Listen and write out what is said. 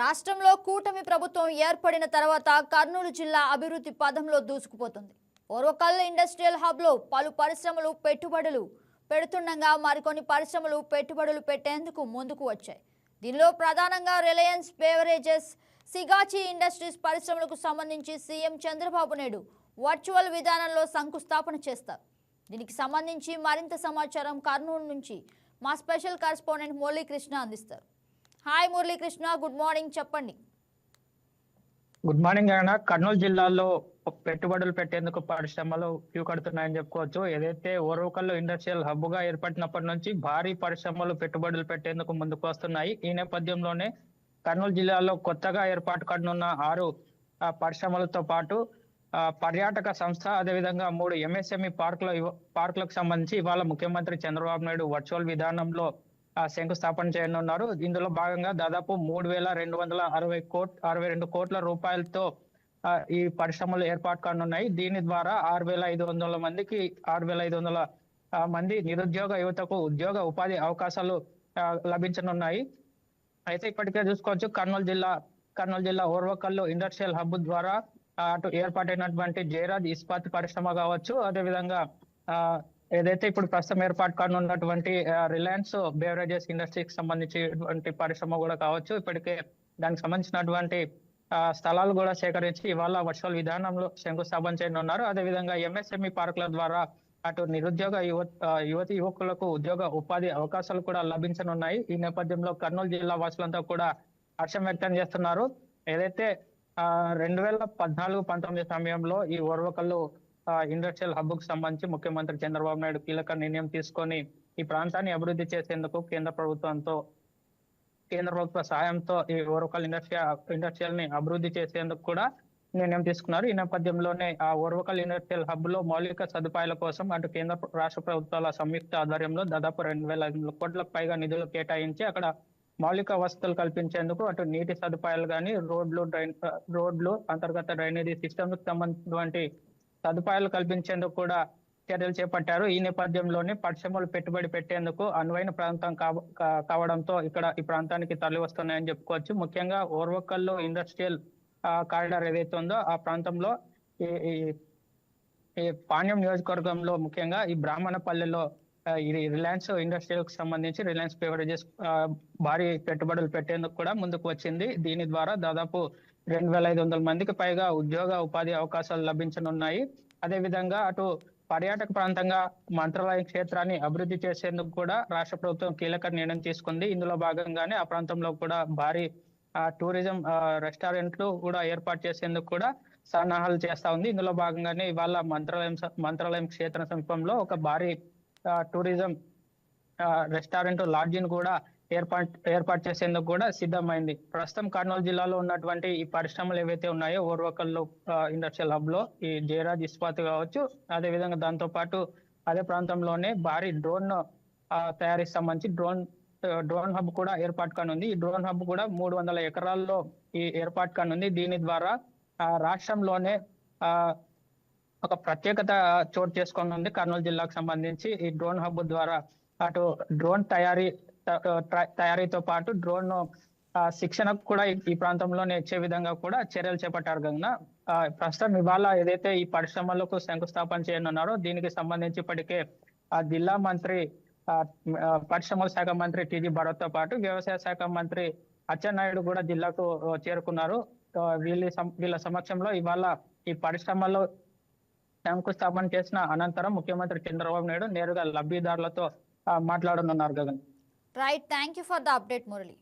రాష్ట్రంలో కూటమి ప్రభుత్వం ఏర్పడిన తర్వాత కర్నూలు జిల్లా అభివృద్ధి పదంలో దూసుకుపోతుంది. ఓర్వకల్ ఇండస్ట్రియల్ హబ్లో పలు పరిశ్రమలు పెట్టుబడులు పెడుతుండగా మరికొన్ని పరిశ్రమలు పెట్టుబడులు పెట్టేందుకు ముందుకు వచ్చాయి. దీనిలో ప్రధానంగా రిలయన్స్ బేవరేజెస్ సిగాచి ఇండస్ట్రీస్ పరిశ్రమలకు సంబంధించి సీఎం చంద్రబాబు నాయుడు వర్చువల్ విధానంలో శంకుస్థాపన చేస్తారు. దీనికి సంబంధించి మరింత సమాచారం కర్నూలు నుంచి మా స్పెషల్ కరెస్పాండెంట్ మురళీకృష్ణ అందిస్తారు. హాయ్ మురళీకృష్ణ గుడ్ మార్నింగ్ చెప్పండి. గుడ్ మార్నింగ్ అన్న. కర్నూలు జిల్లాలో పెట్టుబడులు పెట్టేందుకు పరిశ్రమలు క్యూ కడుతున్నాయని చెప్పుకోవచ్చు. ఏదైతే ఓర్వకల్లు ఇండస్ట్రియల్ హబ్గా ఏర్పడినప్పటి నుంచి భారీ పరిశ్రమలు పెట్టుబడులు పెట్టేందుకు ముందుకు వస్తున్నాయి. ఈ నేపథ్యంలోనే కర్నూలు జిల్లాలో కొత్తగా ఏర్పాటు కానున్న ఆరు పరిశ్రమలతో పాటు పర్యాటక సంస్థ అదేవిధంగా మూడు ఎంఎస్ఎంఈ పార్కుల పార్కులకు సంబంధించి ఇవాళ ముఖ్యమంత్రి చంద్రబాబు నాయుడు వర్చువల్ విధానంలో శంకుస్థాపన చేయనున్నారు. ఇందులో భాగంగా దాదాపు మూడు వేల రెండు వందల అరవై కోట్ అరవై రెండు కోట్ల రూపాయలతో ఈ పరిశ్రమలు ఏర్పాటు కానున్నాయి. దీని ద్వారా ఆరు వేల ఐదు వందల మందికి ఆరు వేల ఐదు వందల మంది నిరుద్యోగ యువతకు ఉద్యోగ ఉపాధి అవకాశాలు లభించనున్నాయి. అయితే ఇప్పటికే చూసుకోవచ్చు కర్నూలు జిల్లా కర్నూలు జిల్లా ఓర్వకల్లు ఇండస్ట్రియల్ హబ్ ద్వారా అటు ఏర్పాటైనటువంటి జయరాజ్ ఇస్పాత్ పరిశ్రమ కావచ్చు. అదేవిధంగా ఆ, ఏదైతే ఇప్పుడు ప్రస్తుతం ఏర్పాటు కానున్నటువంటి రిలయన్స్ బేవరేజెస్ ఇండస్ట్రీకి సంబంధించినటువంటి పరిశ్రమ కూడా కావచ్చు ఇప్పటికే దానికి సంబంధించినటువంటి స్థలాలు కూడా సేకరించి ఇవాళ వర్చువల్ విధానంలో శంకుస్థాపన చేయనున్నారు. అదేవిధంగా ఎంఎస్ఎంఈ పార్కుల ద్వారా అటు నిరుద్యోగ యువ యువతి యువకులకు ఉద్యోగ ఉపాధి అవకాశాలు కూడా లభించనున్నాయి. ఈ నేపథ్యంలో కర్నూలు జిల్లా వాసులంతా కూడా హర్షం వ్యక్తం చేస్తున్నారు. ఏదైతే ఆ, రెండు వేల పద్నాలుగు పంతొమ్మిది సమయంలో ఈ ఓర్వకల్లు ఇండస్ట్రియల్ హబ్కు సంబంధించి ముఖ్యమంత్రి చంద్రబాబు నాయుడు కీలక నిర్ణయం తీసుకొని ఈ ప్రాంతాన్ని అభివృద్ధి చేసేందుకు కేంద్ర ప్రభుత్వంతో కేంద్ర ప్రభుత్వ సహాయంతో ఈ ఓర్వకల్ ఇండస్ట్రియల్ ఇండస్ట్రియల్ని అభివృద్ధి చేసేందుకు కూడా నిర్ణయం తీసుకున్నారు. ఈ నేపథ్యంలోనే ఆ ఓర్వకల్ ఇండస్ట్రియల్ హబ్లో మౌలిక సదుపాయాల కోసం అటు కేంద్ర రాష్ట్ర ప్రభుత్వాల సంయుక్త ఆధ్వర్యంలో దాదాపు రెండు వేల ఐదు కోట్లకు పైగా నిధులు కేటాయించి అక్కడ మౌలిక వసతులు కల్పించేందుకు అటు నీటి సదుపాయాలు కానీ రోడ్లు డ్రైన్ రోడ్లు అంతర్గత డ్రైనేజీ సిస్టమ్ సంబంధించినటువంటి సదుపాయాలు కల్పించేందుకు కూడా చర్యలు చేపట్టారు. ఈ నేపథ్యంలోనే పరిశ్రమలు పెట్టుబడి పెట్టేందుకు అనువైన ప్రాంతం కావడంతో ఇక్కడ ఈ ప్రాంతానికి తరలి వస్తున్నాయని చెప్పుకోవచ్చు. ముఖ్యంగా ఓర్వకల్లో ఇండస్ట్రియల్ కారిడార్ ఏదైతే ఉందో ఆ ప్రాంతంలో ఈ పాణ్యం నియోజకవర్గంలో ముఖ్యంగా ఈ బ్రాహ్మణపల్లెలో ఇది రిలయన్స్ ఇండస్ట్రియల్కి సంబంధించి రిలయన్స్ బెవరేజెస్ భారీ పెట్టుబడులు పెట్టేందుకు కూడా ముందుకు వచ్చింది. దీని ద్వారా దాదాపు రెండు వేల ఐదు వందల మందికి పైగా ఉద్యోగ ఉపాధి అవకాశాలు లభించనున్నాయి. అదేవిధంగా అటు పర్యాటక ప్రాంతంగా మంత్రాలయ క్షేత్రాన్ని అభివృద్ధి చేసేందుకు కూడా రాష్ట్ర ప్రభుత్వం కీలక నిర్ణయం తీసుకుంది. ఇందులో భాగంగానే ఆ ప్రాంతంలో కూడా భారీ టూరిజం రెస్టారెంట్లు కూడా ఏర్పాటు చేసేందుకు కూడా సన్నాహాలు చేస్తా ఉంది. ఇందులో భాగంగానే ఇవాళ మంత్రాలయం మంత్రాలయం క్షేత్ర సమీపంలో ఒక భారీ టూరిజం రెస్టారెంట్ లాడ్జిని కూడా ఏర్పాటు ఏర్పాటు చేసేందుకు కూడా సిద్ధమైంది. ప్రస్తుతం కర్నూలు జిల్లాలో ఉన్నటువంటి ఈ పరిశ్రమలు ఏవైతే ఉన్నాయో ఓర్వకల్లో ఇండస్ట్రియల్ హబ్లో ఈ జయరాజ్ ఇస్పాత్ కావచ్చు అదే విధంగా దాంతో పాటు అదే ప్రాంతంలోనే భారీ డ్రోన్ తయారీకి సంబంధించి డ్రోన్ డ్రోన్ హబ్ కూడా ఏర్పాటు కానుంది. ఈ డ్రోన్ హబ్ కూడా మూడు వందల ఎకరాల్లో ఈ ఏర్పాటు కానుంది. దీని ద్వారా ఆ, రాష్ట్రంలోనే ఆ ఒక ప్రత్యేకత చోటు చేసుకొని ఉంది కర్నూలు జిల్లాకు సంబంధించి. ఈ డ్రోన్ హబ్ ద్వారా అటు డ్రోన్ తయారీ తయారీతో పాటు డ్రోన్ ఆ, శిక్షణకు కూడా ఈ- ప్రాంతంలో నేర్చే విధంగా కూడా చర్యలు చేపట్టారు గంగ ఆ, ప్రస్తుతం ఇవాళ ఏదైతే ఈ పరిశ్రమలకు శంకుస్థాపన చేయనున్నారో దీనికి సంబంధించి ఇప్పటికే ఆ జిల్లా మంత్రి ఆ, పరిశ్రమల శాఖ మంత్రి టీజీ భరత్తో పాటు వ్యవసాయ శాఖ మంత్రి అచ్చెన్నాయుడు కూడా జిల్లాకు చేరుకున్నారు. వీళ్ళ సం- వీళ్ళ సమక్షంలో ఇవాళ ఈ పరిశ్రమలో శంకుస్థాపన చేసిన అనంతరం ముఖ్యమంత్రి చంద్రబాబు నాయుడు నేరుగా లబ్ధిదారులతో మాట్లాడనున్నారు Gagan Right. Thank you for the update, Murali.